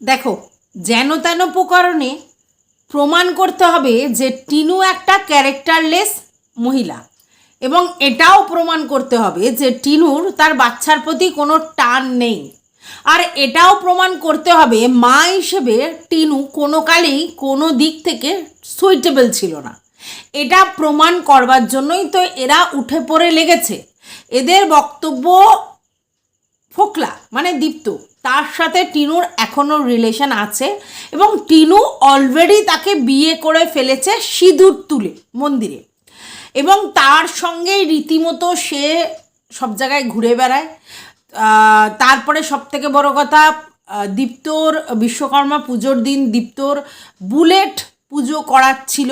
দেখো যেন তেন প্রকরণে প্রমাণ করতে হবে যে টিনু একটা ক্যারেক্টারলেস মহিলা। এবং এটাও প্রমাণ করতে হবে যে টিনুর তার বাচ্চার প্রতি কোনো টান নেই। আর এটাও প্রমাণ করতে হবে মা হিসেবে টিনু কোনো কালেই কোনো দিক থেকে সুইটেবল ছিল না। এটা প্রমাণ করবার জন্যই তো এরা উঠে পড়ে লেগেছে। এদের বক্তব্য ফোকলা মানে দীপ্ত। তার সাথে টিনুর এখনও রিলেশন আছে এবং টিনু অলরেডি তাকে বিয়ে করে ফেলেছে সিঁদুর তুলে মন্দিরে। এবং তার সঙ্গেই রীতিমতো সে সব জায়গায় ঘুরে বেড়ায়। তারপরে সব থেকে বড় কথা দীপ্তর বিশ্বকর্মা পুজোর দিন দীপ্তর বুলেট পুজো করাচ্ছিল।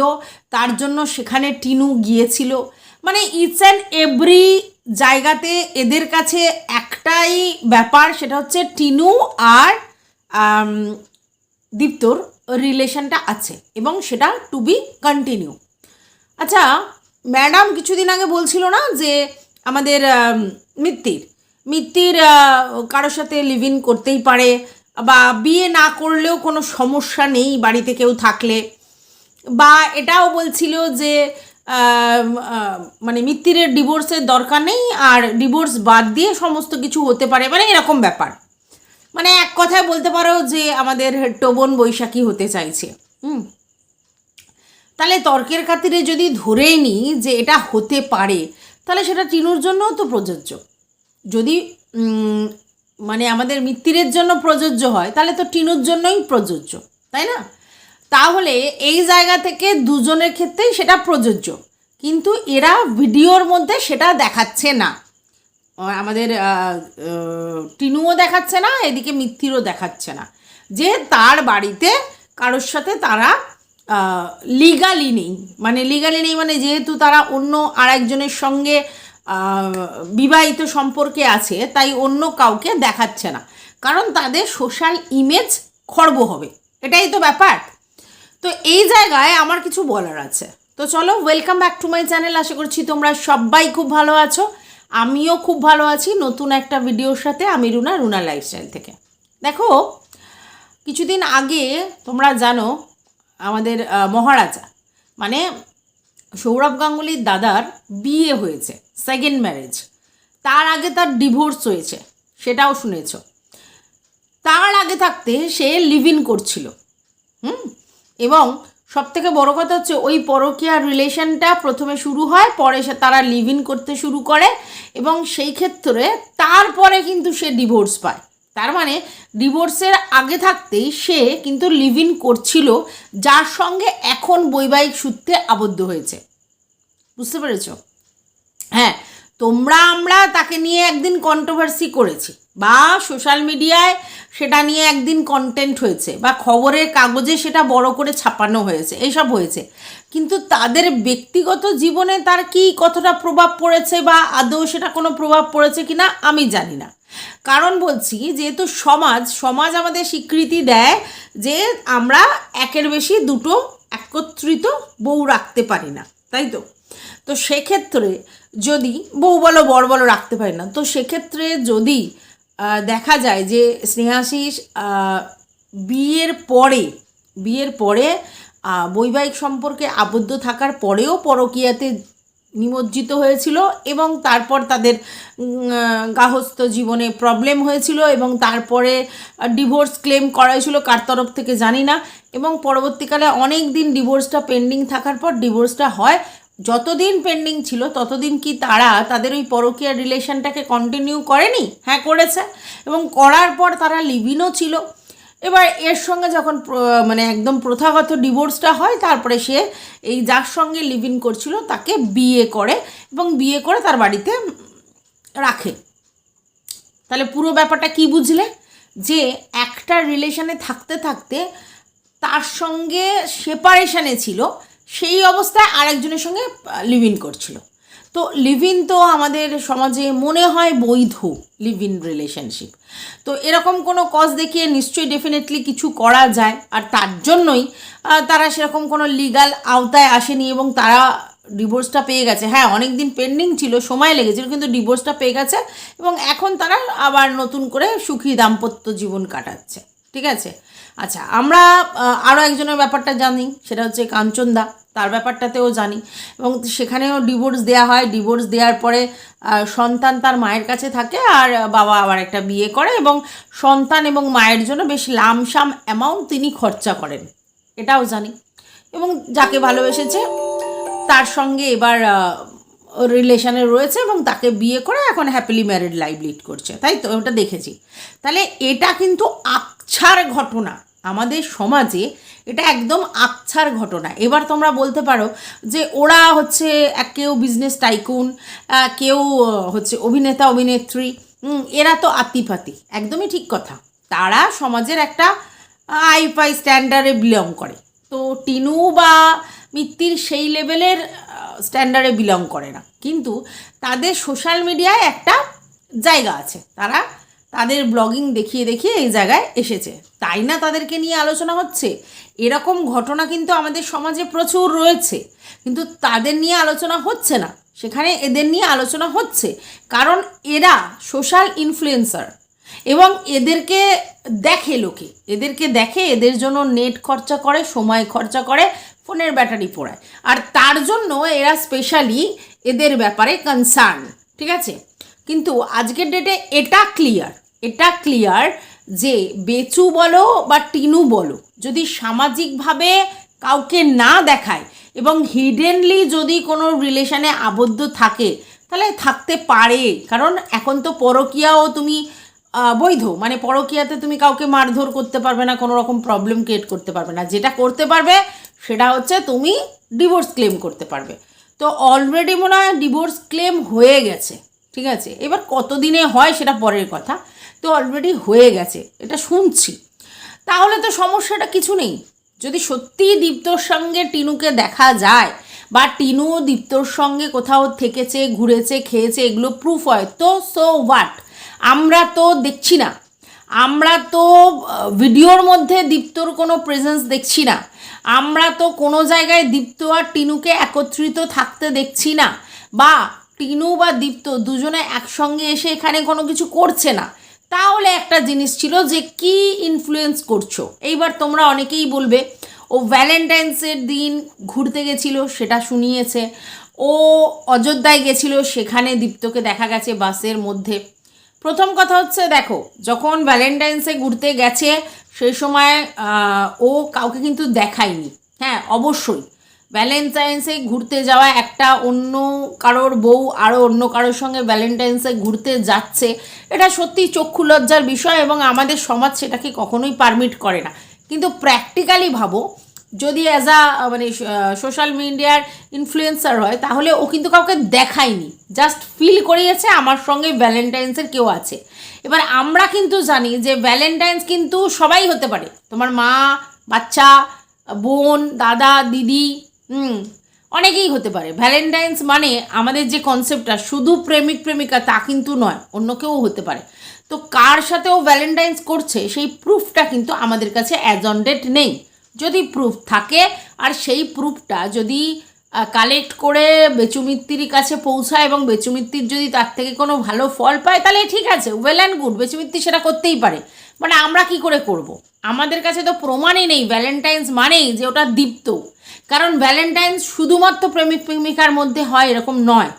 তার জন্য সেখানে টিনু গিয়েছিল। মানে ইটস অ্যান্ড এভরি জায়গাতে এদের কাছে একটাই ব্যাপার, সেটা হচ্ছে টিনু আর দীপ্তর রিলেশনটা আছে এবং সেটা টু বি কন্টিনিউ আচ্ছা ম্যাডাম কিছুদিন আগে বলছিল না যে আমাদের মিত্তির মিত্তির কারোর সাথে লিভ ইন করতেই পারে বা বিয়ে না করলেও কোনো সমস্যা নেই বাড়িতে কেউ থাকলে। বা এটাও বলছিল যে মানে মিত্তিরের ডিভোর্সের দরকার নেই আর ডিভোর্স বাদ দিয়ে সমস্ত কিছু হতে পারে মানে এরকম ব্যাপার। মানে এক কথায় বলতে পারো যে আমাদের টোবন বৈশাখী হতে চাইছে, হুম। তাহলে তর্কের খাতিরে যদি ধরেই নিই যে এটা হতে পারে, তাহলে সেটা টিনুর জন্যও তো প্রযোজ্য। যদি মানে আমাদের মিত্তিরের জন্য প্রযোজ্য হয়, তাহলে তো টিনুর জন্যই প্রযোজ্য, তাই না? তাহলে এই জায়গা থেকে দুজনের ক্ষেত্রেই সেটা প্রযোজ্য। কিন্তু এরা ভিডিওর মধ্যে সেটা দেখাচ্ছে না। আমাদের টিনুও দেখাচ্ছে না, এদিকে মিত্তিরও দেখাচ্ছে না। যে তার বাড়িতে কারোর সাথে তারা লিগালি নেই। মানে লিগালি নেই মানে যেহেতু তারা অন্য আরেকজনের সঙ্গে বিবাহিত সম্পর্কে আছে, তাই অন্য কাউকে দেখাচ্ছে না। কারণ তাদের সোশ্যাল ইমেজ খর্ব হবে। এটাই তো ব্যাপার। তো এই জায়গায় আমার কিছু বলার আছে। তো চলো welcome back to my channel আশা করছি তোমরা সবাই খুব ভালো আছো। আমিও খুব ভালো আছি নতুন একটা ভিডিওর সাথে, আমি রুনা রুনা লাইফস্টাইল থেকে। দেখো, কিছুদিন আগে তোমরা জানো, আমাদের মহারাজা মানে সৌরভ গাঙ্গুলির দাদার বিয়ে হয়েছে সেকেন্ড ম্যারেজ তার আগে তার ডিভোর্স হয়েছে, সেটাও শুনেছ। তার আগে থাকতে সে লিভ ইন করছিল। হুম? এবং সব থেকে বড় কথা হচ্ছে ওই পরকীয়া রিলেশনটা প্রথমে শুরু হয়, পরে সে তারা লিভ ইন করতে শুরু করে এবং সেই ক্ষেত্রে তারপরে কিন্তু সে ডিভোর্স পায়। তার মানে ডিভোর্সের আগে থাকতেই সে কিন্তু লিভ ইন করছিল, যার সঙ্গে এখন বৈবাহিক সূত্রে আবদ্ধ হয়েছে। বুঝতে পেরেছ? হ্যাঁ তোমরা আমরা তাকে নিয়ে একদিন কন্ট্রোভার্সি করেছি। বা সোশ্যাল মিডিয়ায় সেটা নিয়ে একদিন কন্টেন্ট হয়েছে, বা খবরের কাগজে সেটা বড় করে ছাপানো হয়েছে এইসব হয়েছে। কিন্তু তাদের ব্যক্তিগত জীবনে তার কি কতটা প্রভাব পড়েছে বা আদৌ সেটা কোনো প্রভাব পড়েছে কি না আমি জানি না। কারণ বলছি যেহেতু সমাজ সমাজ আমাদের স্বীকৃতি দেয় যে আমরা একের বেশি দুটো একত্রিত বউ রাখতে পারি না, তাই তো? তো সেক্ষেত্রে যদি বউ বলো, বর বলো রাখতে পারি না, তো সেক্ষেত্রে যদি দেখা যায় যে স্নেহাশিস বিয়ের পরে বিয়ের পরে বৈবাহিক সম্পর্কে আবদ্ধ থাকার পরেও পরকীয়াতে নিমজ্জিত হয়েছিল এবং তারপর তাদের গার্হস্থ্য জীবনে প্রবলেম হয়েছিল এবং তারপরে ডিভোর্স ক্লেম করা কার তরফ থেকে জানি না এবং পরবর্তীকালে অনেক দিন ডিভোর্সটা পেন্ডিং থাকার পর ডিভোর্সটা হয় যতদিন পেন্ডিং ছিল, ততদিন কি তারা তাদের ওই পরকীয়া রিলেশনটাকে কন্টিনিউ করেনি? হ্যাঁ করেছে। এবং করার পর তারা লিভিনও ছিল। এবার এর সঙ্গে যখন মানে একদম প্রথাগত ডিভোর্সটা হয়, তারপরে সে এই যার সঙ্গে লিভ ইন করছিল, তাকে বিয়ে করে এবং বিয়ে করে তার বাড়িতে রাখে। তাহলে পুরো ব্যাপারটা কি বুঝলে? যে একটা রিলেশনে থাকতে থাকতে তার সঙ্গে সেপারেশানে ছিল সেই অবস্থায় আরেকজনের সঙ্গে লিভ ইন করছিল। তো লিভ ইন তো আমাদের সমাজে মনে হয় বৈধ লিভ ইন রিলেশনশিপ তো এরকম কোনো কজ দেখিয়ে নিশ্চয়ই ডেফিনেটলি কিছু করা যায়। আর তার জন্যই তারা সেরকম কোনো লিগাল আওতায় আসেনি এবং তারা ডিভোর্সটা পেয়ে গেছে। হ্যাঁ অনেক দিন পেন্ডিং ছিল, সময় লেগেছিল, কিন্তু ডিভোর্সটা পেয়ে গেছে এবং এখন তারা আবার নতুন করে সুখী দাম্পত্য জীবন কাটাচ্ছে। ঠিক আছে? আচ্ছা আমরা আরও একজনের ব্যাপারটা জানি, সেটা হচ্ছে কাঞ্চনদা, তার ব্যাপারটাতেও জানি। এবং সেখানেও ডিভোর্স দেওয়া হয় ডিভোর্স দেওয়ার পরে সন্তান তার মায়ের কাছে থাকে আর বাবা আবার একটা বিয়ে করে এবং সন্তান এবং মায়ের জন্য বেশ লামসাম অ্যামাউন্ট তিনি খরচা করেন। এটাও জানি। এবং যাকে ভালোবেসেছে, তার সঙ্গে এবার রিলেশনে রয়েছে এবং তাকে বিয়ে করে এখন হ্যাপিলি ম্যারিড লাইফ লিড করছে। তাই তো, ওটা দেখেছি। তাহলে এটা কিন্তু আকছার ঘটনা। আমাদের সমাজে এটা একদম আকছার ঘটনা। এবার তোমরা বলতে পারো যে ওরা হচ্ছে এক কেউ বিজনেস টাইকুন কেউ হচ্ছে অভিনেতা, অভিনেত্রী এরা তো আত্মিপাতি একদমই ঠিক কথা। তারা সমাজের একটা আই পাই স্ট্যান্ডার্ডে বিলং করে। তো টিনু বা মিত্তির সেই লেভেলের স্ট্যান্ডার্ডে বিলং করে না। কিন্তু তাদের সোশ্যাল মিডিয়ায় একটা জায়গা আছে। তারা তাদের ব্লগিং দেখিয়ে দেখিয়ে এই জায়গায় এসেছে। তাই না তাদেরকে নিয়ে আলোচনা হচ্ছে? এরকম ঘটনা কিন্তু আমাদের সমাজে প্রচুর রয়েছে। কিন্তু তাদের নিয়ে আলোচনা হচ্ছে না। সেখানে এদের নিয়ে আলোচনা হচ্ছে। কারণ এরা সোশ্যাল ইনফ্লুয়েন্সার এবং এদেরকে দেখে লোকে। এদেরকে দেখে এদের জন্য নেট খরচা করে, সময় খরচা করে ফোনের ব্যাটারি পোড়ায়। আর তার জন্য এরা স্পেশালি এদের ব্যাপারে কনসার্ন ঠিক আছে? কিন্তু আজকের ডেটে এটা ক্লিয়ার এটা ক্লিয়ার যে বেচু বলো বা টিনু বলো, যদি সামাজিকভাবে কাউকে না দেখায় এবং হিডেনলি যদি কোনো রিলেশনে আবদ্ধ থাকে, তাহলে থাকতে পারে। কারণ এখন তো পরকীয়াও তুমি বৈধ। মানে পরকীয়াতে তুমি কাউকে মারধর করতে পারবে না, কোনো রকম প্রবলেম ক্রিয়েট করতে পারবে না। যেটা করতে পারবে সেটা হচ্ছে তুমি ডিভোর্স ক্লেম করতে পারবে। তো অলরেডি মনে হয় ডিভোর্স ক্লেম হয়ে গেছে, ঠিক আছে? এবার কতদিনে হয় সেটা পরের কথা। তো অলরেডি হয়ে গেছে, এটা শুনছি। তাহলে তো সমস্যাটা কিছু নেই। যদি সত্যিই দীপ্তর সঙ্গে টিনুকে দেখা যায় বা টিনু দীপ্তর সঙ্গে কোথাও থেকেছে, ঘুরেছে, খেয়েছে, এগুলো প্রুফ হয়, তো সো হোয়াট আমরা তো দেখছি না। আমরা তো ভিডিওর মধ্যে দীপ্তর কোনো প্রেজেন্স দেখছি না। আমরা তো কোনো জায়গায় দীপ্ত আর টিনুকে একত্রিত থাকতে দেখছি না। বা টিনু বা দীপ্ত দুজনে একসঙ্গে এসে এখানে কোনো কিছু করছে না। তাহলে একটা জিনিস ছিল যে কি ইনফ্লুয়েন্স করছ? এইবার তোমরা অনেকেই বলবে, ও ভ্যালেন্টাইন্সের দিন ঘুরতে গেছিল, সেটা শুনিয়েছে। ও অযোধ্যায় গেছিল, সেখানে দীপ্তকে দেখা গেছে বাসের মধ্যে। প্রথম কথা হচ্ছে, দেখো, যখন ভ্যালেন্টাইন্সে ঘুরতে গেছে সেই সময় ও কাউকে কিন্তু দেখায়নি। হ্যাঁ অবশ্যই। ভ্যালেন্টাইন্সে ঘুরতে যাওয়া একটা অন্য কারোর বউ আরও অন্য কারোর সঙ্গে ভ্যালেন্টাইন্সে ঘুরতে যাচ্ছে, এটা সত্যি চক্ষু লজ্জার বিষয় এবং আমাদের সমাজ সেটাকে কখনোই পারমিট করে না। কিন্তু প্র্যাকটিক্যালি ভাবো যদি অ্যাজ আ মানে সোশ্যাল মিডিয়ার ইনফ্লুয়েন্সার হয়, তাহলে ও কিন্তু কাউকে দেখায়নি। জাস্ট ফিল করিয়েছে, আমার সঙ্গে ভ্যালেন্টাইন্সের কেউ আছে। এবার আমরা কিন্তু জানি যে ভ্যালেন্টাইন্স কিন্তু সবাই হতে পারে। তোমার মা, বাচ্চা, বোন, দাদা, দিদি, হুম, অনেকেই হতে পারে। ভ্যালেন্টাইন্স মানে আমাদের যে কনসেপ্টটা শুধু প্রেমিক, প্রেমিকা তা কিন্তু নয়, অন্য কেউ হতে পারে। তো কার সাথে ও ভ্যালেন্টাইন্স করছে, সেই প্রুফটা কিন্তু আমাদের কাছে অ্যাজন্ডেড নেই। যদি প্রুফ থাকে, আর সেই প্রুফটা যদি কালেক্ট করে বেচুমিত্তির কাছে পৌঁছায় এবং বেচুমিত্তির যদি তার থেকে কোনো ভালো ফল পায়, তাহলে ঠিক আছে ওয়েল অ্যান্ড গুড বেচুমিত্তি সেটা করতেই পারে। মানে আমরা কি করে করব। আমাদের কাছে তো প্রমাণই নেই ভ্যালেন্টাইন্স মানেই যে ওটা দীপ্ত। কারণ ভ্যালেন্টাইন্স শুধুমাত্র প্রেমিক প্রেমিকার মধ্যে হয়, এরকম নয়।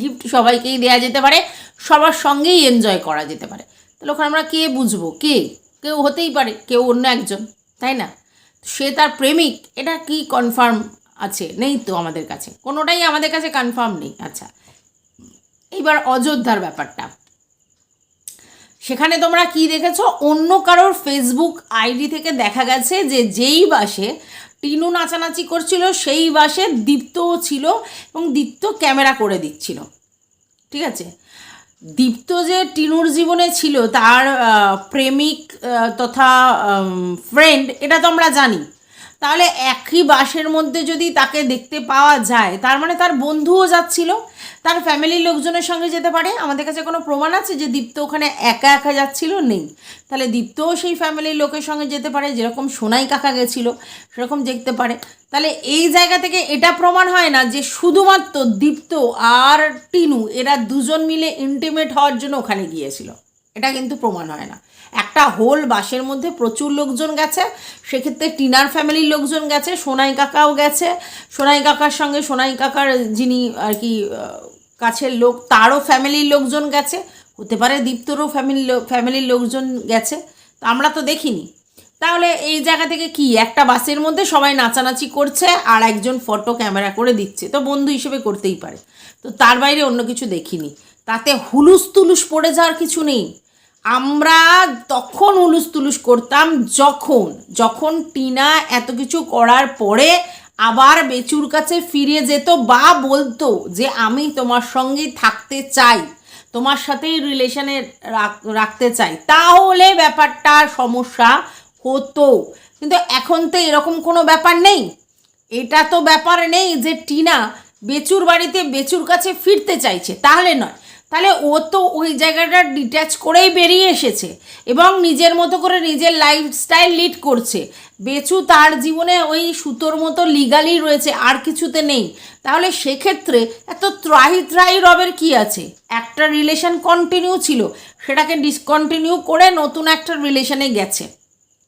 গিফট সবাইকেই দেওয়া যেতে পারে, সবার সঙ্গেই এনজয় করা যেতে পারে। তাহলে ওখানে আমরা কে বুঝব? কে? কেউ হতেই পারে, কেউ অন্য একজন, তাই না? সে তার প্রেমিক, এটা কি কনফার্ম আছে? নেই তো আমাদের কাছে। কোনোটাই আমাদের কাছে কনফার্ম নেই। আচ্ছা এইবার অযোধ্যার ব্যাপারটা। সেখানে তোমরা কি দেখেছ? অন্য কারোর ফেসবুক আইডি থেকে দেখা গেছে যে যেই বাসে টিনু নাচানাচি করছিল, সেই বাসে দীপ্তও ছিল এবং দীপ্ত ক্যামেরা করে দিচ্ছিল। ঠিক আছে? দীপ্ত যে টিনুর জীবনে ছিল, তার প্রেমিক তথা ফ্রেন্ড এটা তো আমরা জানি। তাহলে একই বাসের মধ্যে যদি তাকে দেখতে পাওয়া যায়, তার মানে তার বন্ধুও যাচ্ছিল? তার ফ্যামিলির লোকজনের সঙ্গে যেতে পারে। আমাদের কাছে কোনো প্রমাণ আছে যে দীপ্ত ওখানে একা একা যাচ্ছিল? নেই। তাহলে দীপ্তও সেই ফ্যামিলির লোকের সঙ্গে যেতে পারে, যেরকম সোনাই কাকা গেছিল, সেরকম দেখতে পারে। তাহলে এই জায়গা থেকে এটা প্রমাণ হয় না যে শুধুমাত্র দীপ্ত আর টিনু, এরা দুজন মিলে ইন্টিমেট হওয়ার জন্য ওখানে গিয়েছিল। এটা কিন্তু প্রমাণ হয় না। একটা হোল বাসের মধ্যে প্রচুর লোকজন গেছে, সেক্ষেত্রে টিনার ফ্যামিলির লোকজন গেছে, সোনাই কাকাও গেছে, সোনাই কাকার সঙ্গে সোনাই কাকার যিনি আর কি কাছের লোক, তারও ফ্যামিলির লোকজন গেছে, হতে পারে দীপ্তরও ফ্যামিলি ফ্যামিলির লোকজন গেছে, তো আমরা তো দেখিনি। তাহলে এই জায়গা থেকে কি, একটা বাসের মধ্যে সবাই নাচানাচি করছে আর একজন ফটো ক্যামেরা করে দিচ্ছে, তো বন্ধু হিসেবে করতেই পারে। তো তার বাইরে অন্য কিছু দেখিনি। তাতে হুলুস তুলুস পড়ে যাওয়ার কিছু নেই। আমরা তখন হুলুস তুলুস করতাম, যখন যখন টিনা এত কিছু করার পরে আবার বেচুর কাছে ফিরে যেত বা বলতো যে, আমি তোমার সঙ্গে থাকতে চাই, তোমার সাথেই রিলেশনে রাখতে চাই। তাহলে ব্যাপারটা সমস্যা হতো। কিন্তু এখন তো এরকম কোনো ব্যাপার নেই। এটা তো ব্যাপার নেই যে, টিনা বেচুর বাড়িতে বেচুর কাছে ফিরতে চাইছে। তাহলে নয়। তাহলে ও তো ওই জায়গাটা ডিট্যাচ করেই বেরিয়ে এসেছে এবং নিজের মতো করে নিজের লাইফস্টাইল লিড করছে। বেচু তার জীবনে ওই সুতোর মতো লিগালি রয়েছে, আর কিছুতে নেই। তাহলে সেক্ষেত্রে এত ত্রাহি ত্রাহি রবের কি আছে? একটা রিলেশন কন্টিনিউ ছিল, সেটাকে ডিসকন্টিনিউ করে নতুন একটা রিলেশনে গেছে।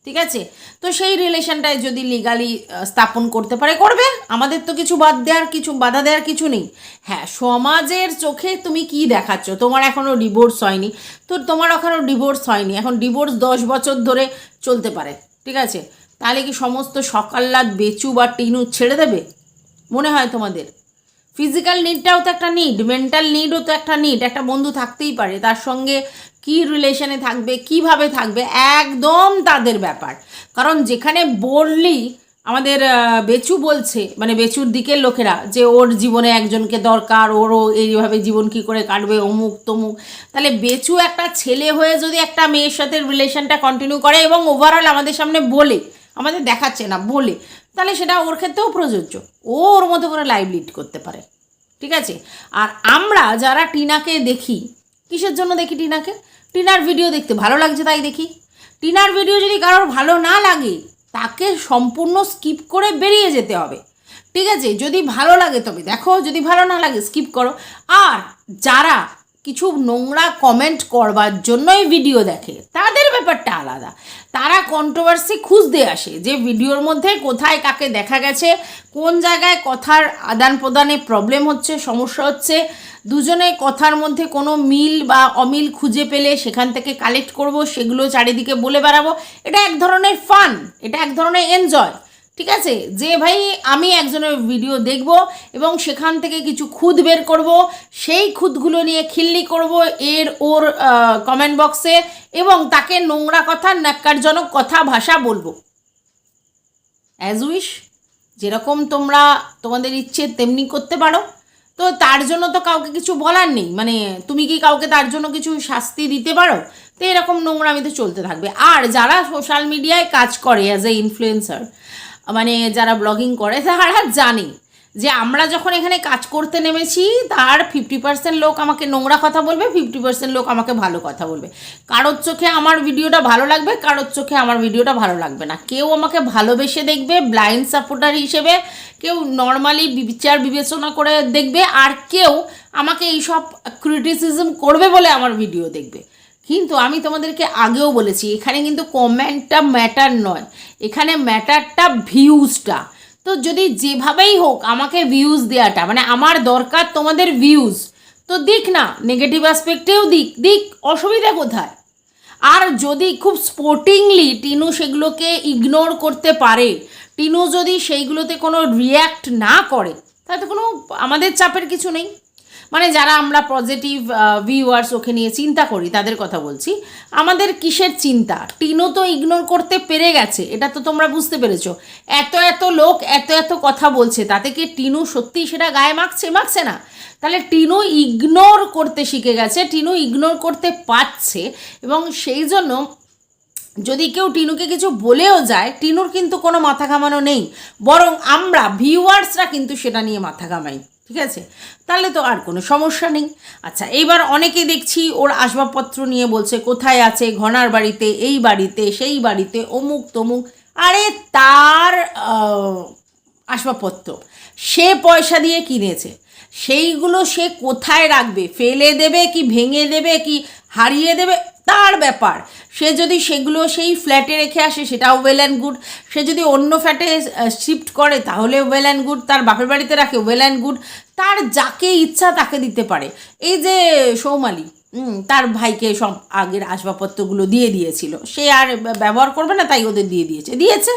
ঠিক আছে? তো সেই রিলেশনটায় যদি লিগালি স্থাপন করতে পারে, করবে। আমাদের তো কিছু বাদ দেওয়ার কিছু, বাধা দেওয়ার কিছু নেই। হ্যাঁ সমাজের চোখে তুমি কি দেখাচ্ছ? তোমার এখনও ডিভোর্স হয়নি। তো তোমার এখনও ডিভোর্স হয়নি। এখন ডিভোর্স দশ বছর ধরে চলতে পারে। ঠিক আছে? তাহলে কি সমস্ত সকাল্লাদ বেচু বা টিনু ছেড়ে দেবে? মনে হয় তোমাদের। ফিজিক্যাল নিডটাও তো একটা নিড মেন্টাল নিডও তো একটা নিড একটা বন্ধু থাকতেই পারে। তার সঙ্গে কি রিলেশনে থাকবে, কীভাবে থাকবে, একদম তাদের ব্যাপার। কারণ যেখানে বললি আমাদের বেচু বলছে মানে বেচুর দিকের লোকেরা, যে ওর জীবনে একজনকে দরকার, ওরও এইভাবে জীবন কি করে কাটবে, অমুক তমুক। তাহলে বেচু একটা ছেলে হয়ে যদি একটা মেয়ের সাথে রিলেশনটা কন্টিনিউ করে এবং ওভারঅল আমাদের সামনে বলে, আমাদের দেখাচ্ছে না, বলে, তাহলে সেটা ওর ক্ষেত্রেও প্রযোজ্য। ও ওর মতো করে লাইভ লিড করতে পারে। ঠিক আছে? আর আমরা যারা টিনাকে দেখি কিসের জন্য দেখি টিনাকে? টিনার ভিডিও দেখতে ভালো লাগছে তাই দেখি। টিনার ভিডিও যদি কারোর ভালো না লাগে, তাকে সম্পূর্ণ স্কিপ করে বেরিয়ে যেতে হবে। ঠিক আছে? যদি ভালো লাগে তবে দেখো, যদি ভালো না লাগে স্কিপ করো। আর যারা কিছু নোংরা কমেন্ট করবার জন্যই ভিডিও দেখে, তাদের ব্যাপারটা আলাদা। তারা কন্ট্রোভার্সি খুঁজতে আসে যে ভিডিওর মধ্যে কোথায় কাকে দেখা গেছে, কোন জায়গায় কথার আদান প্রদানে প্রবলেম হচ্ছে, সমস্যা হচ্ছে। দুজনে কথার মধ্যে কোনো মিল বা অমিল খুঁজে পেলে সেখান থেকে কালেক্ট করব, সেগুলো চারিদিকে বলে বেড়াবো। এটা এক ধরনের ফান এটা এক ধরনের এনজয় ঠিক আছে? যে ভাই আমি একজনের ভিডিও দেখব এবং সেখান থেকে কিছু খুদ বের করব, সেই খুদগুলো নিয়ে খিল্লি করব এর ওর কমেন্ট বক্সে এবং তাকে নোংরা কথা, ন্যাক্কারজনক কথা ভাষা বলব। অ্যাজ উইশ যেরকম তোমরা তোমাদের ইচ্ছে তেমনি করতে পারো। তো তার জন্য তো কাউকে কিছু বলার নেই। মানে তুমি কি কাউকে তার জন্য কিছু শাস্তি দিতে পারো? তো এরকম নোংরামিতে চলতে থাকবে। আর যারা সোশ্যাল মিডিয়ায় কাজ করে অ্যাজ এ ইনফ্লুয়েন্সার মানে যারা ব্লগিং করে, তারা জানে যে আমরা যখন এখানে কাজ করতে নেমেছি, তার ফিফটি পার্সেন্ট লোক আমাকে নোংরা কথা বলবে ফিফটি পার্সেন্ট লোক আমাকে ভালো কথা বলবে। কারোর চোখে আমার ভিডিওটা ভালো লাগবে, কারোর চোখে আমার ভিডিওটা ভালো লাগবে না। কেউ আমাকে ভালোবেসে দেখবে ব্লাইন্ড সাপোর্টার হিসেবে, কেউ নর্মালি বিচার বিবেচনা করে দেখবে, আর কেউ আমাকে এইসব ক্রিটিসিজম করবে বলে আমার ভিডিও দেখবে। কিন্তু আমি তোমাদেরকে আগেও বলেছি, এখানে কিন্তু কমেন্টটা ম্যাটার নয়। এখানে ম্যাটারটা ভিউজটা তো যদি যেভাবেই হোক আমাকে ভিউজ দেওয়াটা মানে আমার দরকার তোমাদের ভিউজ তো দিক না নেগেটিভ অ্যাসপেক্টেও দিক দিক, অসুবিধা কোথায়? আর যদি খুব স্পোর্টিংলি টিনু সেগুলোকে ইগনোর করতে পারে, টিনু যদি সেইগুলোতে কোনো রিয়্যাক্ট না করে তাতে কোনো আমাদের চাপের কিছু নেই। মানে যারা আমরা পজিটিভ ভিউয়ার্স ওকে নিয়ে চিন্তা করি, তাদের কথা বলছি। আমাদের কিসের চিন্তা? টিনু তো ইগনোর করতে পেরে গেছে, এটা তো তোমরা বুঝতে পেরেছ। এত এত লোক এত এত কথা বলছে, তাতে কি টিনু সত্যিই সেটা গায়ে মাখছে? মাখছে না। তাহলে টিনু ইগনোর করতে শিখে গেছে, টিনু ইগনোর করতে পারছে, এবং সেই জন্য যদি কেউ টিনুকে কিছু বলেও যায়, টিনুর কিন্তু কোনো মাথা ঘামানো নেই। বরং আমরা ভিউয়ার্সরা কিন্তু সেটা নিয়ে মাথা ঘামাই। ঠিক আছে? তাহলে তো আর কোনো সমস্যা নেই। আচ্ছা এইবার অনেকে দেখছি ওর আসবাবপত্র নিয়ে বলছে, কোথায় আছে? ঘনার বাড়িতে, এই বাড়িতে, সেই বাড়িতে, অমুক, তমুক। আরে তার আসবাবপত্র, সে পয়সা দিয়ে কিনেছে। সেইগুলো সে কোথায় রাখবে? ফেলে দেবে কি, ভেঙে দেবে কি, হারিয়ে দেবে? তার ব্যাপার। সে যদি সেগুলো সেই ফ্ল্যাটে রেখে আসে, সেটাও ওয়েল অ্যান্ড গুড সে যদি অন্য ফ্ল্যাটে শিফট করে, তাহলে ওয়েল অ্যান্ড গুড তার বাপের বাড়িতে রাখে ওয়েল অ্যান্ড গুড তার যাকে ইচ্ছা, তাকে দিতে পারে। এই যে সৌমালি তার ভাইকে সব আগের আসবাবপত্রগুলো দিয়ে দিয়েছিল। সে আর ব্যবহার করবে না, তাই ওদের দিয়ে দিয়েছে। দিয়েছে।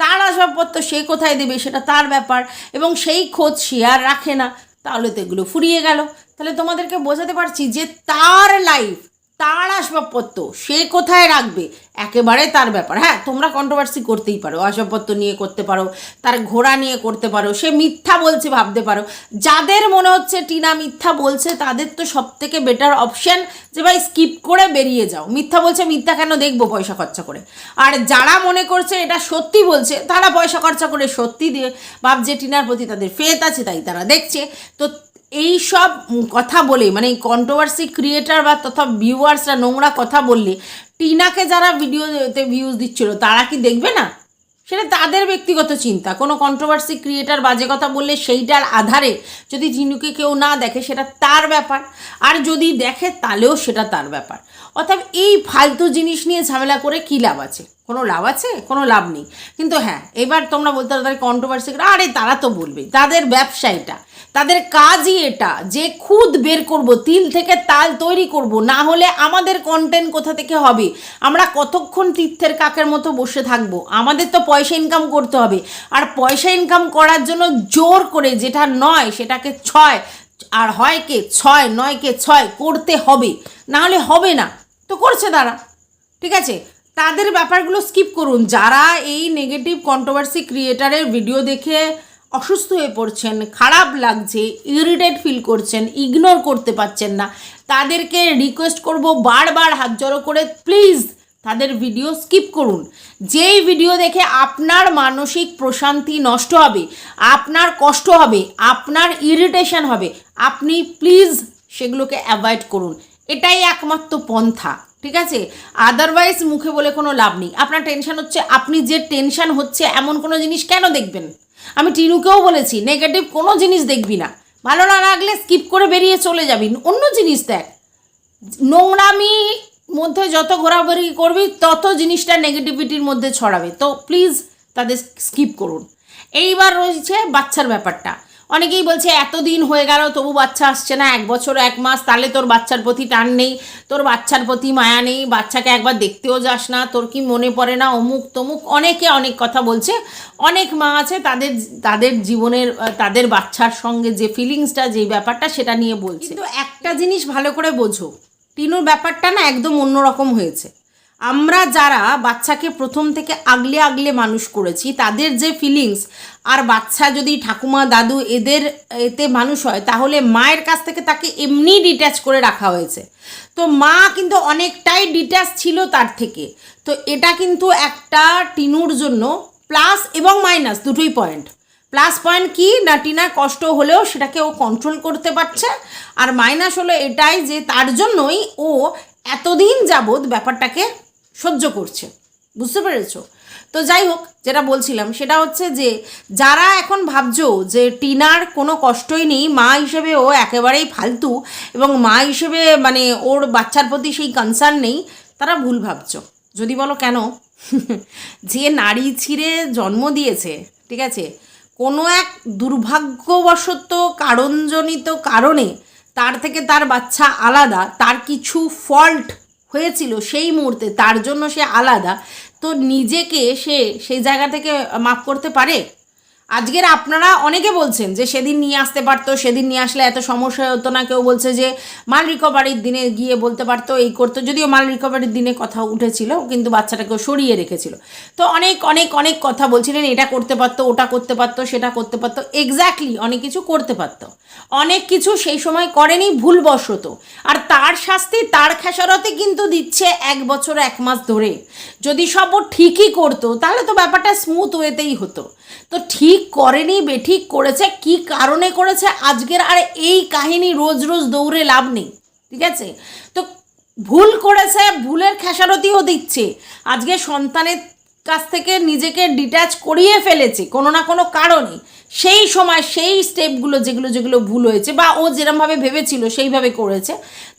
তার আসবাবপত্র সে কোথায় দেবে, সেটা তার ব্যাপার। এবং সেই খোঁজ সে আর রাখে না। তাহলে তো এগুলো ফুরিয়ে গেল। তাহলে তোমাদেরকে বোঝাতে পারছি যে তার লাইফ তার আসবাবপত্র, সে কোথায় রাখবে? একেবারে তার ব্যাপার। হ্যাঁ তোমরা কন্ট্রোভার্সি করতেই পারো। আসবাবপত্র নিয়ে করতে পারো, তার ঘোড়া নিয়ে করতে পারো, সে মিথ্যা বলছে ভাবতে পারো। যাদের মনে হচ্ছে টিনা মিথ্যা বলছে, তাদের তো সব থেকে বেটার অপশন যে ভাই স্কিপ করে বেরিয়ে যাও। মিথ্যা বলছে, মিথ্যা কেন দেখব পয়সা খরচা করে? আর যারা মনে করছে এটা সত্যি বলছে, তারা পয়সা খরচা করে সত্যি দিয়ে ভাবছে টিনার প্রতি তাদের ফেত আছে, তাই তারা দেখছে। তো এই সব কথা বলে মানে কন্ট্রোভার্সি ক্রিয়েটার বা তথা ভিউয়ার্সরা নোংরা কথা বললে, টিনাকে যারা ভিডিওতে ভিউজ দিচ্ছিল, তারা কি দেখবে না? সেটা তাদের ব্যক্তিগত চিন্তা। কোনো কন্ট্রোভার্সি ক্রিয়েটার বাজে কথা বললে সেইটার আধারে যদি টিনুকে কেউ না দেখে, সেটা তার ব্যাপার। আর যদি দেখে, তাহলেও সেটা তার ব্যাপার। অর্থাৎ এই ফালতু জিনিস নিয়ে ঝামেলা করে কী লাভ আছে? কোনো লাভ আছে? কোনো লাভ নেই। কিন্তু হ্যাঁ এবার তোমরা বলতে পারো তাদের কন্ট্রোভার্সি আরে তারা তো বলবে, তাদের ব্যবসা এটা তাদের কাজই এটা, যে খুদ বের করব, তিল থেকে তাল তৈরি করব, না হলে আমাদের কন্টেন্ট কোথা থেকে হবে? আমরা কতক্ষণ তীর্থের কাকের মতো বসে থাকব? আমাদের তো পয়সা ইনকাম করতে হবে। আর পয়সা ইনকাম করার জন্য জোর করে যেটা নয়, সেটাকে ছয়, আর হয় কে ছয় নয় কে ছয় করতে হবে। না হলে হবে না। তো করছে তারা। ঠিক আছে? তাদের ব্যাপারগুলো স্কিপ করুন। যারা এই নেগেটিভ কন্ট্রোভার্সি ক্রিয়েটারের ভিডিও দেখে অসুস্থ হয়ে পড়ছেন, খারাপ লাগছে ইরিটেট ফিল করছেন ইগনোর করতে পারছেন না, তাদেরকে রিকোয়েস্ট করব বারবার হাত জড়ো করে প্লিজ তাদের ভিডিও স্কিপ করুন। যেই ভিডিও দেখে আপনার মানসিক প্রশান্তি নষ্ট হবে, আপনার কষ্ট হবে, আপনার ইরিটেশন হবে, আপনি প্লিজ সেগুলোকে অ্যাভয়েড করুন। এটাই একমাত্র পন্থা। ঠিক আছে? আদারওয়াইজ মুখে বলে কোনো লাভ নেই। আপনার টেনশন হচ্ছে, আপনি যে টেনশন হচ্ছে এমন কোনো জিনিস কেন দেখবেন? আমি টিনুকেও বলেছি নেগেটিভ কোনো জিনিস দেখবি না। ভালো না লাগলে স্কিপ করে বেরিয়ে চলে যাবি। অন্য জিনিস দেখ। নোংরামি মধ্যে যত ঘোরাঘুরি করবি, তত জিনিসটা নেগেটিভিটির মধ্যে ছড়াবে। তো প্লিজ তাদের স্কিপ করুন। এইবার রয়েছে বাচ্চার ব্যাপারটা। অনেকেই বলছে, এতদিন হয়ে গেল, তবু বাচ্চা আসছে না, এক বছর, এক মাস, তাহলে তোর বাচ্চার প্রতি টান নেই, তোর বাচ্চার প্রতি মায়া নেই, বাচ্চাকে একবার দেখতেও যাস না, তোর কি মনে পড়ে না? অমুক তমুক অনেকে অনেক কথা বলছে। অনেক মা আছে, তাদের তাদের জীবনের তাদের বাচ্চার সঙ্গে যে ফিলিংসটা যে ব্যাপারটা, সেটা নিয়ে বলছে। কিন্তু একটা জিনিস ভালো করে বোঝো, টিনুর ব্যাপারটা না একদম অন্যরকম হয়েছে। আমরা যারা বাচ্চাকে প্রথম থেকে আগলে আগলে মানুষ করেছি, তাদের যে ফিলিংস আর বাচ্চা যদি ঠাকুমা, দাদু এদের এতে মানুষ হয়, তাহলে মায়ের কাছ থেকে তাকে এমনি ডিট্যাচ করে রাখা হয়েছে। তো মা কিন্তু অনেকটাই ডিট্যাচ ছিল তার থেকে। তো এটা কিন্তু একটা টিনুর জন্য প্লাস এবং মাইনাস দুটোই পয়েন্ট প্লাস পয়েন্ট কি? না, টিনার কষ্ট হলেও সেটাকে ও কন্ট্রোল করতে পারছে, আর মাইনাস হলো এটাই যে তার জন্যই ও এতদিন যাবৎ ব্যাপারটাকে সহ্য করছে। বুঝতে পেরেছ? তো যাই হোক, যেটা বলছিলাম, সেটা হচ্ছে যে, যারা এখন ভাবছ যে টিনার কোনো কষ্টই নেই, মা হিসেবে ও একেবারেই ফালতু এবং মা হিসেবে মানে ওর বাচ্চার প্রতি সেই কনসার্ন নেই, তারা ভুল ভাবছ। যদি বলো কেন? যে নারী ছিঁড়ে জন্ম দিয়েছে, ঠিক আছে? কোনো এক দুর্ভাগ্যবশত কারণজনিত কারণে তার থেকে তার বাচ্চা আলাদা, তার কিছু ফল্ট হয়েছিল সেই মুহূর্তে, তার জন্য সে আলাদা। তো নিজেকে সে সেই জায়গা থেকে মাফ করতে পারে? আজকের আপনারা অনেকে বলছেন যে সেদিন নিয়ে আসতে পারতো, সেদিন নিয়ে আসলে এত সমস্যা হতো না, কেউ বলছে যে মাল রিকভারির দিনে গিয়ে বলতে পারতো, এই করতো, যদিও মাল রিকভারির দিনে কথা উঠেছিল, কিন্তু বাচ্চাটাকেও সরিয়ে রেখেছিল। তো অনেক অনেক অনেক কথা বলছিলেন, এটা করতে পারতো, ওটা করতে পারতো, সেটা করতে পারতো এক্স্যাক্টলি অনেক কিছু করতে পারতো। অনেক কিছু সেই সময় করেনি, ভুলবশত। আর তার শাস্তি, তার খেসারতে কিন্তু দিচ্ছে এক বছর, এক মাস ধরে। যদি সব ঠিকই করতো, তাহলে তো ব্যাপারটা স্মুথ ওয়েতেই হতো। তো ঠিক করেনি, বে ঠিক করেছে, কি কারণে করেছে আজকের, আর এই কাহিনী রোজ রোজ দৌড়ে লাভ নেই, ঠিক আছে? তো ভুল করেছে, ভুলের খেসারতিও দিচ্ছে। আজকে সন্তানের কাছ থেকে নিজেকে ডিট্যাচ করিয়ে ফেলেছে, কোনো না কোনো কারণে সেই সময় সেই স্টেপগুলো যেগুলো যেগুলো ভুল হয়েছে বা ও যেরমভাবে ভেবেছিল সেইভাবে করেছে,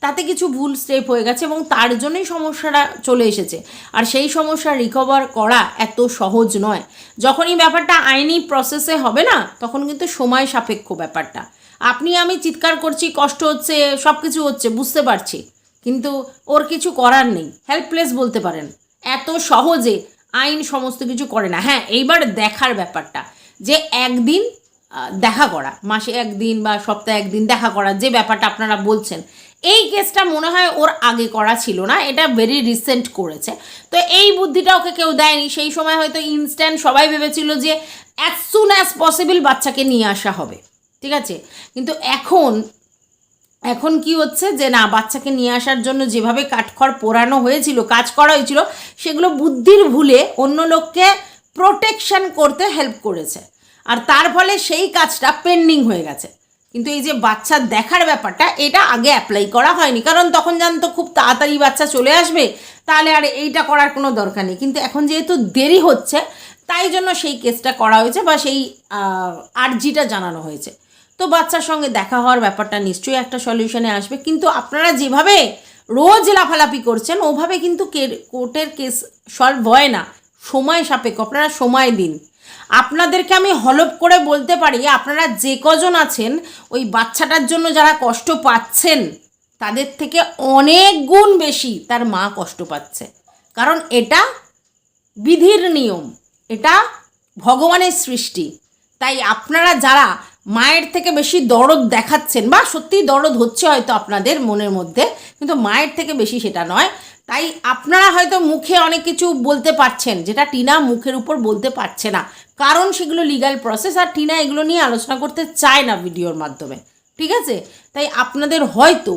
তাতে কিছু ভুল স্টেপ হয়ে গেছে এবং তার জন্যই সমস্যাটা চলে এসেছে। আর সেই সমস্যা রিকভার করা এত সহজ নয়। যখনই ব্যাপারটা আইনি প্রসেসে হবে না, তখন কিন্তু সময় সাপেক্ষ ব্যাপারটা। আপনি আমি চিৎকার করছি, কষ্ট হচ্ছে সব কিছু হচ্ছে, বুঝতে পারছি। কিন্তু ওর কিছু করার নেই। হেল্পলেস বলতে পারেন। এত সহজে আইন সমস্ত কিছু করে না। হ্যাঁ এইবার দেখার ব্যাপারটা, যে একদিন দেখা করা, মাসে একদিন বা সপ্তাহে একদিন দেখা করা, যে ব্যাপারটা আপনারা বলছেন, এই কেসটা মনে হয় ওর আগে করা ছিল না, এটা ভেরি রিসেন্ট করেছে। তো এই বুদ্ধিটা ওকে কেউ দেয়নি, সেই সময় হয়তো ইনস্ট্যান্ট সবাই ভেবেছিল যে অ্যাজ সুন অ্যাজ পসিবল বাচ্চাকে নিয়ে আসা হবে, ঠিক আছে? কিন্তু এখন এখন কি হচ্ছে? যে না, বাচ্চাকে নিয়ে আসার জন্য যেভাবে কাঠখড় পোড়ানো হয়েছিল, কাজ করা হয়েছিল, সেগুলো বুদ্ধির ভুলে অন্য লোককে প্রোটেকশন করতে হেল্প করেছে। আর তার ফলে সেই কাজটা পেন্ডিং হয়ে গেছে। কিন্তু এই যে বাচ্চা দেখার ব্যাপারটা, এটা আগে অ্যাপ্লাই করা হয়নি। কারণ তখন জানতো খুব তাড়াতাড়ি বাচ্চা চলে আসবে, তাহলে আর এইটা করার কোনো দরকার নেই। কিন্তু এখন যেহেতু দেরি হচ্ছে, তাই জন্য সেই কেসটা করা হয়েছে বা সেই আর্জিটা জানানো হয়েছে। তো বাচ্চার সঙ্গে দেখা হওয়ার ব্যাপারটা নিশ্চয়ই একটা সলিউশনে আসবে। কিন্তু আপনারা যেভাবে রোজ লাফালাফি করছেন, ওভাবে কিন্তু কোর্টের কেস সলভ হয় না। সময় সাপেক্ষ, আপনারা সময় দিন। আপনাদেরকে আমি হলপ করে বলতে পারি, আপনারা যে কজন আছেন, ওই বাচ্চাটার জন্য যারা কষ্ট পাচ্ছেন, তাদের থেকে অনেক গুণ বেশি তার মা কষ্ট পাচ্ছে। কারণ এটা বিধির নিয়ম, এটা ভগবানের সৃষ্টি। তাই আপনারা যারা মায়ের থেকে বেশি দরদ দেখাচ্ছেন, বা সত্যিই দরদ হচ্ছে হয়তো আপনাদের মনের মধ্যে, কিন্তু মায়ের থেকে বেশি সেটা নয়। তাই আপনারা হয়তো মুখে অনেক কিছু বলতে পারছেন, যেটা টিনা মুখের উপর বলতে পারছে না। কারণ সেগুলো লিগ্যাল প্রসেস আর টিনা এগুলো নিয়ে আলোচনা করতে চায় না ভিডিওর মাধ্যমে। ঠিক আছে? তাই আপনাদের হয়তো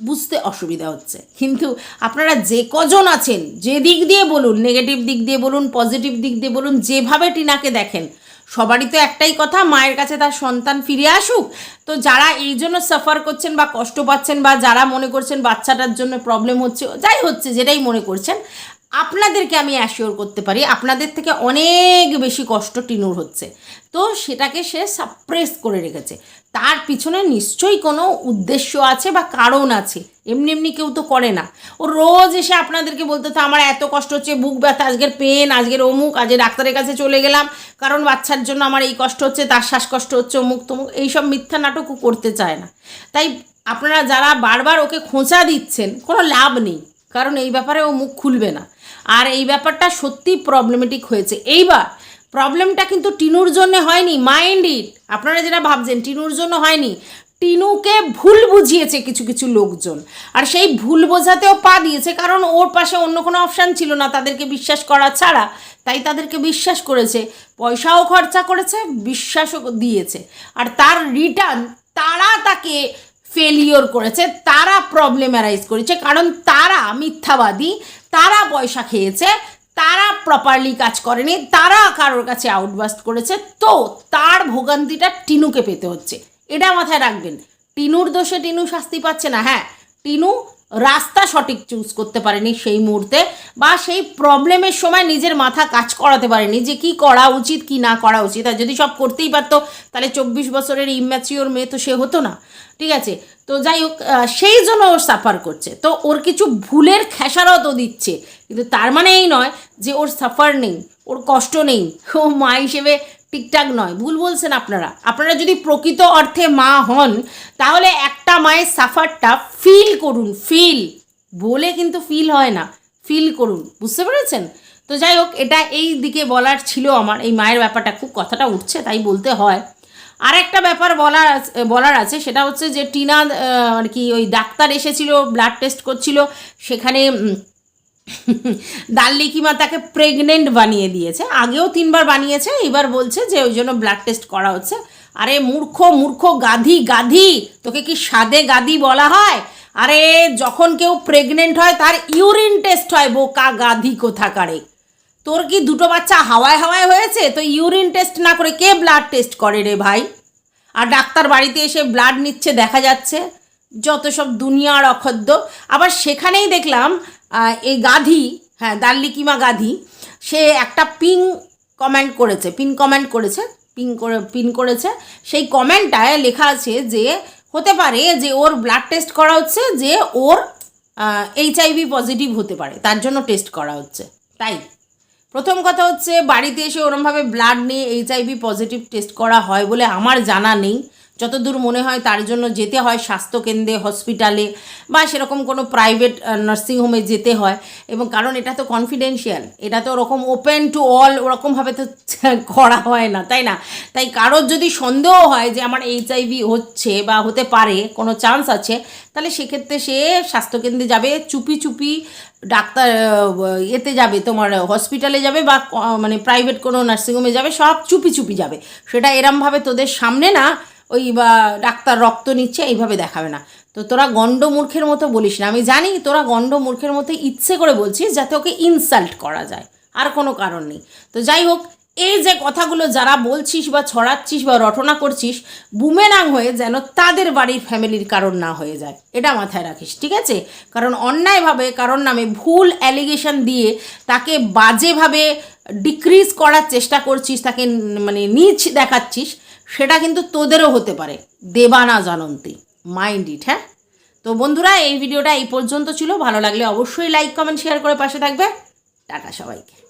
বুঝতে অসুবিধা হচ্ছে। কিন্তু আপনারা যে কজন আছেন, যে দিক দিয়ে বলুন নেগেটিভ দিক দিয়ে বলুন পজিটিভ দিক দিয়ে বলুন, যেভাবে টিনাকে দেখেন সবারই তো একটাই কথা, মায়ের কাছে তার সন্তান ফিরে আসুক। তো যারা এই জন্য সাফার করছেন বা কষ্ট পাচ্ছেন বা যারা মনে করছেন বাচ্চাটার জন্য প্রবলেম হচ্ছে, যাই হচ্ছে যেটাই মনে করছেন, আপনাদেরকে আমি অ্যাসিওর করতে পারি, আপনাদের থেকে অনেক বেশি কষ্ট টিনুর হচ্ছে। তো সেটাকে সে সাপ্রেস করে রেখেছে। তার পিছনে নিশ্চয়ই কোনো উদ্দেশ্য আছে বা কারণ আছে। এমনি এমনি কেউ তো করে না। ও রোজ এসে আপনাদেরকে বলতে তো আমার এত কষ্ট হচ্ছে, বুক ব্যথা, আজকের পেন আজকের অমুক আজ ডাক্তারের কাছে চলে গেলাম। কারণ বাচ্চার জন্য আমার এই কষ্ট হচ্ছে, তার শ্বাসকষ্ট হচ্ছে, অমুক তমুক, এইসব মিথ্যা নাটকও করতে চায় না। তাই আপনারা যারা বারবার ওকে খোঁচা দিচ্ছেন, কোনো লাভ নেই। কারণ এই ব্যাপারে ও মুখ খুলবে না। আর এই ব্যাপারটা সত্যি প্রবলেমেটিক হয়েছে। এইবার প্রবলেমটা কিন্তু টিনুর জন্য হয়নি মাইন্ড ইট আপনারা যেটা ভাবছেন, টিনুর জন্য হয়নি। টিনুকে ভুল বুঝিয়েছে কিছু কিছু লোকজন। আর সেই ভুল বোঝাতেও পা দিয়েছে, কারণ ওর পাশে অন্য কোনো অপশান ছিল না, তাদেরকে বিশ্বাস করা ছাড়া। তাই তাদেরকে বিশ্বাস করেছে, পয়সাও খরচা করেছে, বিশ্বাসও দিয়েছে। আর তার রিটার্ন তারা তাকে ফেলিওর করেছে, তারা প্রবলেম অ্যারাইজ করেছে, কারণ তারা মিথ্যাবাদী, তারা পয়সা খেয়েছে, তারা প্রপারলি কাজ করেনি, তারা কারোর কাছে আউটবাস্ট করেছে। তো তার ভোগান্তিটা টিনুকে পেতে হচ্ছে। এটা মাথায় রাখবেন। টিনুর দোষে টিনু শাস্তি পাচ্ছে না। হ্যাঁ টিনু রাস্তা সঠিক চুজ করতে পারেনি সেই মুহূর্তে বা সেই প্রবলেমের সময় নিজের মাথা কাজ করাতে পারেনি যে কি করা উচিত, কি না করা উচিত। আর যদি সব করতেই পারতো, তাহলে চব্বিশ বছরের ইম্যাচিওর মেয়ে তো সে হতো না। ঠিক আছে? তো যাই হোক সেই জন্য ওর সাফার করছে। তো ওর কিছু ভুলের খেসারতও দিচ্ছে। কিন্তু তার মানে এই নয় যে ওর সাফার নেই, ওর কষ্ট নেই। ও মা হিসেবে ঠিকঠাক নয়। ভুল বলছেন আপনারা। আপনারা যদি প্রকৃত অর্থে মা হন, তাহলে একটা মায়ের সাফারটা ফিল করুন ফিল বলে কিন্তু ফিল হয় না। ফিল করুন। বুঝতে পেরেছেন? তো যাই হোক, এটা এই দিকে বলার ছিল আমার। এই মায়ের ব্যাপারটা খুব কথাটা উঠছে, তাই বলতে হয়। আর একটা ব্যাপার বলার বলার আছে, সেটা হচ্ছে যে টিনা আর কি ওই ডাক্তার এসেছিল ব্লাড টেস্ট করছিল, সেখানে দাল্লিকিমা তাকে প্রেগনেন্ট বানিয়ে দিয়েছে। আগেও তিনবার বানিয়েছে, এবার বলছে যে ওই জন্য ব্লাড টেস্ট করা হচ্ছে। আরে মূর্খ মূর্খ, গাধি গাধি, তোকে কি সাদে গাধি বলা হয়? আরে, যখন কেউ প্রেগনেন্ট হয়, তার ইউরিন টেস্ট হয়, বোকা গাধি কোথাকারে? তোর কি দুটো বাচ্চা হাওয়ায় হাওয়ায় হয়েছে? তো ইউরিন টেস্ট না করে কে ব্লাড টেস্ট করে রে ভাই? আর ডাক্তার বাড়িতে এসে ব্লাড নিচ্ছে দেখা যাচ্ছে। যত সব দুনিয়ার অখদ্য আবার সেখানেই দেখলাম এই গাধি হ্যাঁ দাল্লিকিমা গাধি, সে একটা পিং কমেন্ট করেছে পিন কমেন্ট করেছে পিন করে পিন করেছে। সেই কমেন্টটায় লেখা আছে যে, হতে পারে যে ওর ব্লাড টেস্ট করা হচ্ছে, যে ওর এইচআইভি পজিটিভ হতে পারে। তার জন্য টেস্ট করা হচ্ছে। তাই? প্রথম কথা হচ্ছে বাড়িতে এসে ওরমভাবে ব্লাড নিয়ে এইচআইভি পজিটিভ টেস্ট করা হয় বলে আমার জানা নেই। যতদূর মনে হয় তার জন্য যেতে হয় স্বাস্থ্যকেন্দ্রে হসপিটালে বা সেরকম কোনো প্রাইভেট নার্সিংহোমে যেতে হয়। এবং কারণ এটা তো কনফিডেন্সিয়াল এটা তো ওরকম ওপেন টু অল ওরকমভাবে তো করা হয় না, তাই না? তাই কারোর যদি সন্দেহ হয় যে আমার এইচআইভি হচ্ছে বা হতে পারে, কোনো চান্স আছে, তাহলে সেক্ষেত্রে সে স্বাস্থ্যকেন্দ্রে যাবে, চুপি চুপি ডাক্তার এতে যাবে, তোমার হসপিটালে যাবে বা মানে প্রাইভেট কোনো নার্সিংহোমে যাবে, সব চুপি চুপি যাবে। সেটা এরমভাবে তোদের সামনে না ওই বা ডাক্তার রক্ত নিচ্ছে, এইভাবে দেখাবে না। তো তোরা গণ্ড মূর্খের মতো বলিস না। আমি জানি তোরা গণ্ড মূর্খের মতো ইচ্ছে করে বলছিস যাতে ওকে ইনসাল্ট করা যায়। আর কোনো কারণ নেই। তো যাই হোক, এই যে কথাগুলো যারা বলছিস বা ছড়াচ্ছিস বা রটনা করছিস, বুমেরাং হয়ে যেন তাদের বাড়ির ফ্যামিলির কারণ না হয়ে যায়। এটা মাথায় রাখিস, ঠিক আছে? কারণ অন্যায়ভাবে, কারণ নামে ভুল অ্যালিগেশন দিয়ে তাকে বাজেভাবে ডিক্রিজ করার চেষ্টা করছিস, তাকে মানে নিচ দেখাচ্ছিস সেটা কিন্তু তোদেরও হতে পারে। দেবানা জানন্তি। মাইন্ড ইট হ্যাঁ? তো বন্ধুরা, এই ভিডিওটা এই পর্যন্ত ছিল। ভালো লাগলে অবশ্যই লাইক কমেন্ট শেয়ার করে পাশে থাকবে। টাটা সবাইকে।